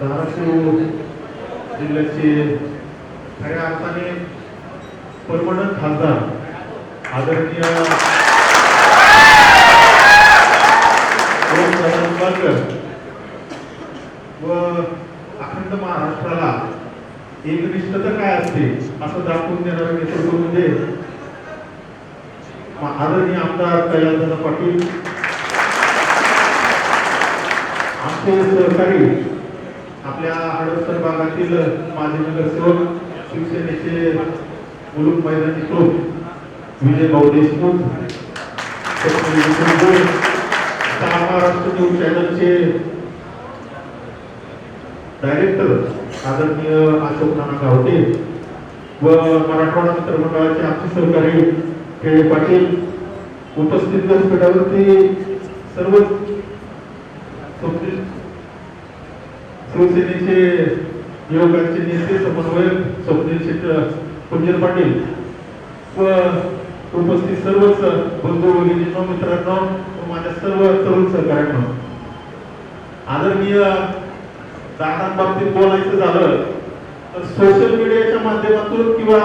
धाराशिव जिल्ह्याचे खऱ्या अर्थाने परमनंट खासदार आदरणीय निंबाळकर व अखंड महाराष्ट्राला एकनिष्ठता काय असते असं दाखवून देणारं नेतृत्व म्हणजे आदरणीय आमदार कैलासदादा पाटील. आमचे सहकारी आपल्या हडपसर भागातील माजी नगरसेवक शिवसेनेचे मुलुक मैदानी प्रमुख विजय भाऊ देशमुख महाराष्ट्र न्यूज चॅनलचे डायरेक्टर आदरणीय अशोक नाना गावते व मराठवाडा मित्रमंडळाचे आमचे सहकारी खेळे पाटील उपस्थित व्यासपीठावरती सर्व शिवसेनेचे युवकांचे नेते समन्वयक स्वप्नील शेट कुंजर पाटील व उपस्थित सर्वच बंधू भगिनींनो मित्रांनो व माझ्या सर्व तरुण सहकाऱ्यांनो. आदरणीय दादांबाबतीत बोलायचं झालं तर सोशल मीडियाच्या माध्यमातून किंवा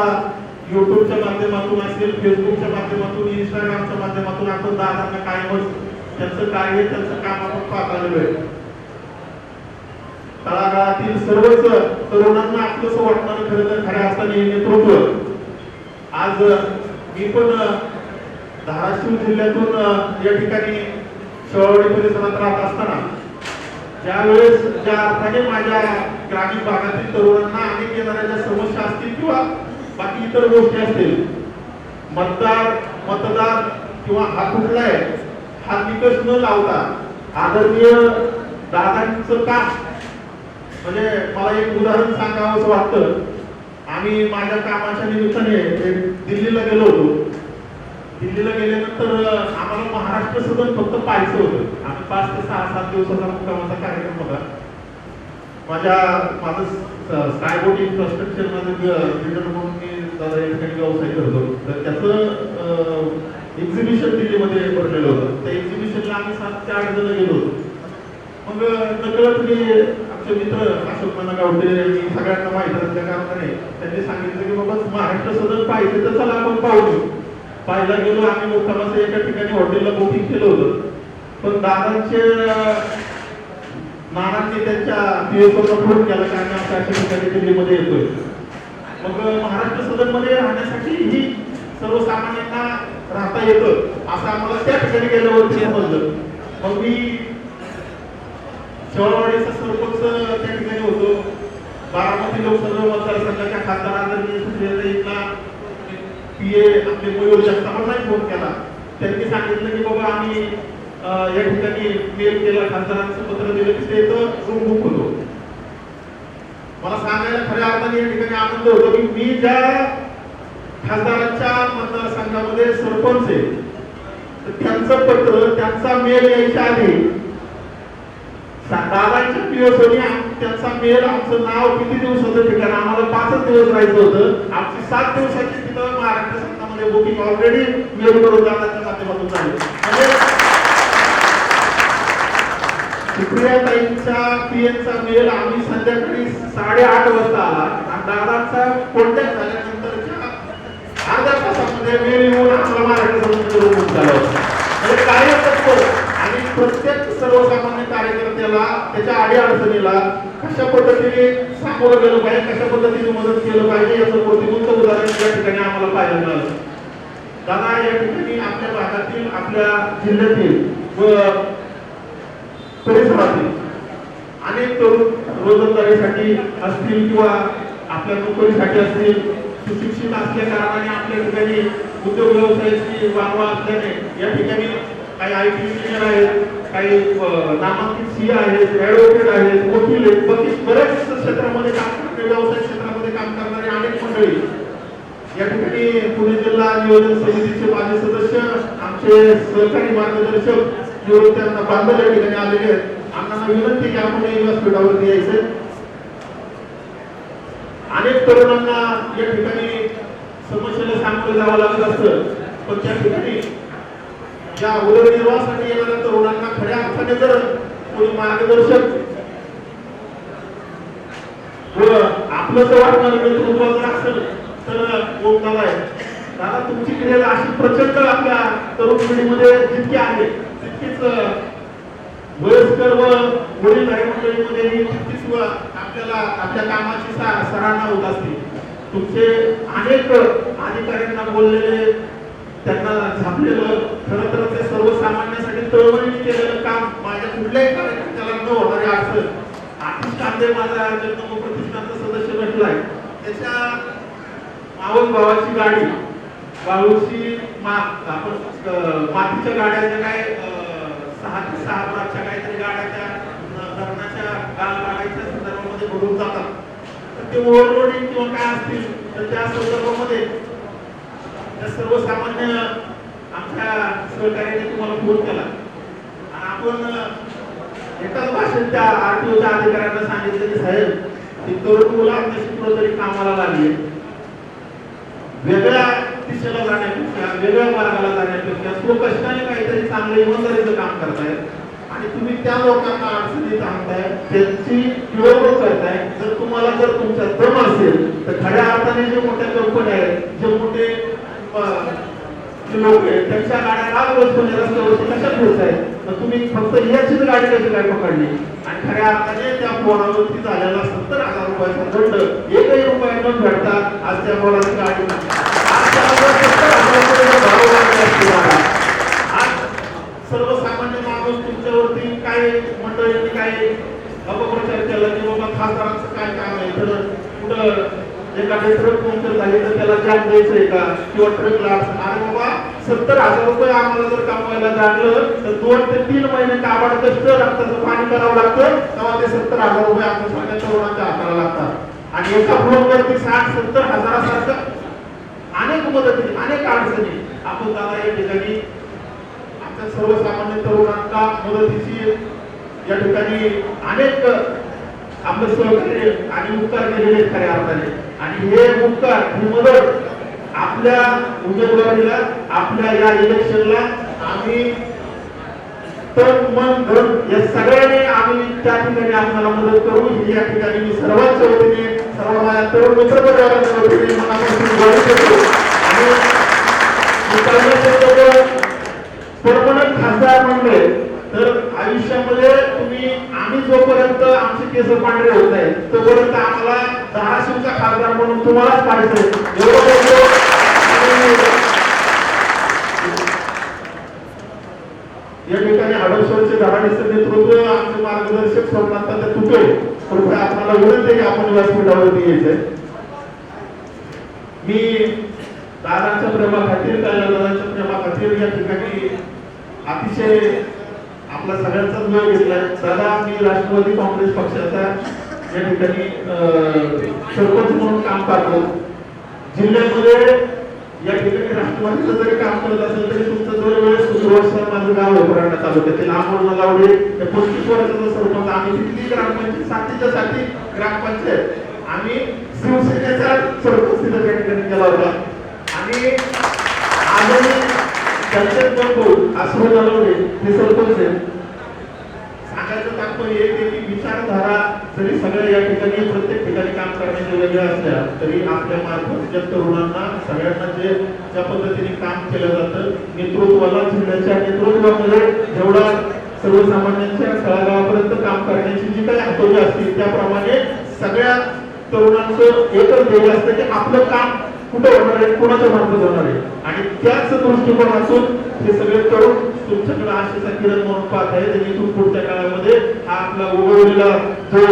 युट्यूबच्या माध्यमातून असेल फेसबुकच्या माध्यमातून इंस्टाग्रामच्या माध्यमातून आपण दादांना कायमच त्यांचं कार्य त्यांचं काम आपण पाहत आलेलो आहे तळागाळातील सर्वच तरुणांना आपलंसं वाटणारं खरं तर खऱ्या असताना हे नेतृत्व. आज मी पण धाराशिव जिल्ह्यातून या ठिकाणी शेवावडी परिसरात राहत असताना ज्यावेळेस ज्या अर्थाने माझ्या ग्रामीण भागातील तरुणांना अनेक येणाऱ्या ज्या समस्या असतील किंवा बाकी इतर गोष्टी असतील मतदार मतदार किंवा हा कुठला आहे हा निकष न लावता आदरणीय दादांचं काम म्हणजे मला एक उदाहरण सांगावं असं वाटतं. आम्ही माझ्या कामाच्या निमित्ताने दिल्लीला गेलो होतो. दिल्लीला गेल्यानंतर आम्हाला महाराष्ट्र सदन फक्त पाहायचं होतं. आम्ही पाच ते सहा सात दिवसाचा मुक्कामाचा कार्यक्रम होता. माझ्या माझं स्कायबोट इन्फ्रास्ट्रक्चर माझं बिल्डर म्हणून मी दादा या ठिकाणी व्यवसाय करतो तर त्याचं एक्झिबिशन दिल्लीमध्ये भरलेलं होतं. त्या एक्झिबिशनला आम्ही सात ते आठ जण गेलो होतो. मग नकळत मी आमचे मित्र अशोक यांनी सगळ्यांना माहिती असल्या कारणाने त्यांनी सांगितलं की बाबा महाराष्ट्र सदन पाहिजे तर चला आपण पाहू पाहायला गेलो आम्ही मुक्कामाचं एका ठिकाणी हॉटेलला बुकिंग केलं होतं. पण दादांचे नानांनी त्यांच्या पीएसओला फोन केला कारण आमच्या अशा ठिकाणी दिल्लीमध्ये येतोय. मग महाराष्ट्र सदनमध्ये राहण्यासाठी ही सर्वसामान्यांना राहता येतं असं आम्हाला त्या ठिकाणी गेल्यावरती समजलं. मग मी शेवाळवाडीचा सरपंच त्या ठिकाणी होतो. बारामती लोकसभा मतदारसंघाच्या खासदार आदरणीय सुप्रियाताईंना पीए आपले मयूर जगतापांनाही फोन केला. त्यांनी सांगितलं की बाबा आम्ही या ठिकाणी मेल केला खासदारांचं पत्र दिलं की ते रूम बुक होतो. मला सांगायला खऱ्या अर्थाने या ठिकाणी आनंद होतो की मी ज्या खासदारांच्या मतदारसंघामध्ये सरपंच आहे त्यांचं पत्र त्यांचा मेल यायच्या आधी दादांच्या पीएसओनी त्यांचा मेल आमचं नाव किती दिवसाचं ठिकाण? आम्हाला पाचच दिवस राहायचं होतं. आमची सात दिवसाची तिथं महाराष्ट्र संघामध्ये बुकिंग ऑलरेडी मेल करून जाण्याच्या माध्यमातून झाली. म्हणजे सुप्रियाताईंचा पीएनचा मेल आम्ही संध्याकाळी साडेआठ वाजता आला. आणि दादाचा कॉन्टॅक्ट झाल्यानंतरच्या अर्ध्या तासामध्ये मेल येऊन आम्हाला महाराष्ट्र संघामध्ये रूम झालं. म्हणजे आणि प्रत्येक सर्वसामान्य कार्यकर्त्याला त्याच्या आडी अडचणीला कशा पद्धतीने सामोरं गेलं पाहिजे कशा पद्धतीने मदत केलं पाहिजे याचं प्रतिबंध उदाहरण या ठिकाणी आम्हाला पाहायला मिळालं. दादा या ठिकाणी आपल्या भागातील आपल्या जिल्ह्यातील व परिसरातील अनेक तरुण रोजंदारीसाठी असतील किंवा आपल्या नोकरीसाठी असतील सुशिक्षित असल्या कारणाने आपल्या ठिकाणी उद्योग व्यवसायाची वाहवा असल्याने या ठिकाणी काही आय टी इंजिनियर आहेत काही नामांकित सी आहेत ऍडव्होकेट आहेत वकील आहेत वकील बऱ्याच क्षेत्रामध्ये काम करणारे व्यवसाय क्षेत्रामध्ये काम करणारे अनेक मंडळी. या ठिकाणी पुणे जिल्हा नियोजन समितीचे माजी सदस्य आमचे सहकारी मार्गदर्शक निवृत्त त्यांना बांधल्या ठिकाणी आलेले आहेत. अण्णांना विनंती की आपण या व्यासपीठावरती यायचे अनेक तरुणांना या ठिकाणी समस्येला सामोरे जावं लागत असतं पण त्या ठिकाणी या उदरनिर्वाहासाठी येणाऱ्या तरुणांना खऱ्या अर्थाने जर कोणी मार्गदर्शक व आपलं जर वाटणार नेतृत्व जर असेल तर ओम दादा आहे. दादा तुमची क्रिया अशी प्रचंड आपल्या तरुण पिढीमध्ये जितकी आहे तितकीच वयस्कर व वडील वडीलधारी मंडळीमध्ये तितकीच आपल्याला आपल्या कामाची सराहना होत असते तुमचे अनेक अधिकाऱ्यांना बोललेले त्यांना झापलेलं खरं तर ते सर्वसामान्यांसाठी तळमळीने केलेलं काम माझ्या कुठल्याही कार्यकर्त्याला न होणारे अडचण. आतिश कांदे माझा जन्म प्रतिष्ठानचा सदस्य भेटलाय त्याच्या मावस भावाची गाडी बाळूची मा आपण अं, मातीच्या गाड्याच्या काय सहा ते सहा लाखच्या काहीतरी गाड्या त्या धरणाच्या गाळ संदर्भामध्ये भरून जातात. तर ते ओव्हरलोडिंग किंवा काय असतील तर त्या संदर्भामध्ये त्या सर्वसामान्य आमच्या सहकार्याने तुम्हाला फोन केला. आणि आपण एकाच भाषेत त्या आरटीओच्या अधिकाऱ्यांना सांगितलं की साहेब ही तरुण मुलं आमच्याशी कुठंतरी कामाला लागली वेगळ्या दिशेला जाण्यापेक्षा वेगळ्या मार्गाला जाण्यापेक्षा स्वकष्टाने काहीतरी चांगलं इमानदारीचं काम करताय आणि तुम्ही त्या लोकांना अडचणीत आणताय त्यांची पिळवणूक करताय. जर तुम्हाला जर तुमचा दम असेल तर खऱ्या अर्थाने जे मोठ्या कंपन्या आहेत जे मोठे त्यांच्या गाड्या राग रोजपणे रस्त्यावरती कशा पोहोचाय मग तुम्ही फक्त याचीच गाडी कशी काय पकडली आणि खऱ्या अर्थाने त्या फोनावरती झालेला सत्तर हजार रुपयाचा दंड एकही रुपया न भेटता आज त्या फोनाची गाडी आज त्याला जर 70,000 रुपये भरावे लागले असते मला. आज सर्वसामान्य माणूस तुमच्यावरती काय मंडळींनी काय अपप्रचार केला की बाबा खासदारांचं काय काम आहे तर कुठं एखादी ट्रक पंक्चर झाली तर त्याला जाम द्यायचंय का? किंवा ट्रकला अरे बाबा. सत्तर हजार रुपये आम्हाला जर कमवायला जाणलं तर दोन ते तीन महिने काबाड कष्ट रक्ताचं पाणी करावं लागतं. तेव्हा ते सत्तर हजार रुपये आपल्या सगळ्या तरुणाच्या हाताला लागतात. आणि एका फ्लोरवरती साठ सत्तर हजारासारखं अनेक मदती अनेक अडचणी. आपण दादा या ठिकाणी आमच्या सर्वसामान्य तरुणांना मदतीची या ठिकाणी अनेक आपलं सहकार्य आणि उपकार केलेले खऱ्या अर्थाने. आणि हे उपकार ही मदत आपल्या उमेदवारीला आपल्या या इलेक्शनला आम्ही तन मन धन या सगळ्यांनी आम्ही त्या ठिकाणी आपल्याला मदत करू. ही या ठिकाणी मी सर्वांच्या वतीने सर्व माझ्या तरुण मित्र वतीने मनापासून ग्वाही करतो. आणि परमनंट खासदार म्हणले तर आयुष्यामध्ये तुम्ही आम्ही जोपर्यंत आमचे केस पांढरे होत नाही तोपर्यंत आम्हाला धाराशिवचा खासदार म्हणून तुम्हालाच पाहिजे या ठिकाणी हडपसरचे धाराणीचे नेतृत्व आमचे मार्गदर्शक सोमनाथ तुटे कृपया आपल्याला विनंती की आपण व्यासपीठावरती यायचंय. मी दादांच्या प्रेमाखातीर दादांच्या प्रेमाखातीर या ठिकाणी अतिशय आपला सगळ्यांचाच वेळ घेतलाय. दादा मी राष्ट्रवादी काँग्रेस पक्षाचा या ठिकाणी सरपंच म्हणून काम पाहतो. जिल्ह्यामध्ये या ठिकाणी राष्ट्रवादीचं जरी काम करत असेल तरी तुमचं दरवेळेस सुरुवात माझं गाव आहे परांडा तालुक्यातील आंबोल लावडे या पस्तीस वर्षाचा सरपंच. आम्ही तिथली ग्रामपंचायत? साथीच्या साठी ग्रामपंचायत. आम्ही शिवसेनेचा सरपंच तिथं त्या ठिकाणी केला होता. आणि आजही त्यांच्यात बंधू आश्रय नलवडे हे सरपंच आहेत. सांगायचं तात्पर्य एक आहे की विचारधारा जरी सगळ्या या ठिकाणी प्रत्येक ठिकाणी काम करण्याच्या वेगळ्या असल्या तरी आपल्या मार्फत ज्या तरुणांना सगळ्यांना जे ज्या पद्धतीने काम केलं जातं नेतृत्वाला जिल्ह्याच्या नेतृत्वामध्ये जेवढा सर्वसामान्यांच्या तळागाळापर्यंत काम करण्याची जी काही हातोटी असतील त्याप्रमाणे सगळ्या तरुणांचं एकच ध्येय असतं की आपलं काम कुठं होणार आहे कोणाच्या मार्फत होणार आहे? आणि त्याच दृष्टिकोनातून हे सगळे तरुण तुमच्याकडे आशेचा किरण म्हणून पाहत आहे आणि इथून पुढच्या काळामध्ये हा आपला उगवलेला जो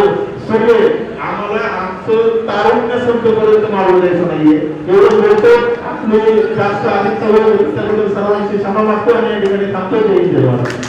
सूर्य आम्हाला आमचं तारुण्य संपेपर्यंत मारून द्यायचं नाहीये. एवढं बोलतो आपले जास्त अधिक सवय त्याबद्दल सर्वांची क्षमा मागतो आणि या ठिकाणी थांबतो जय हिंद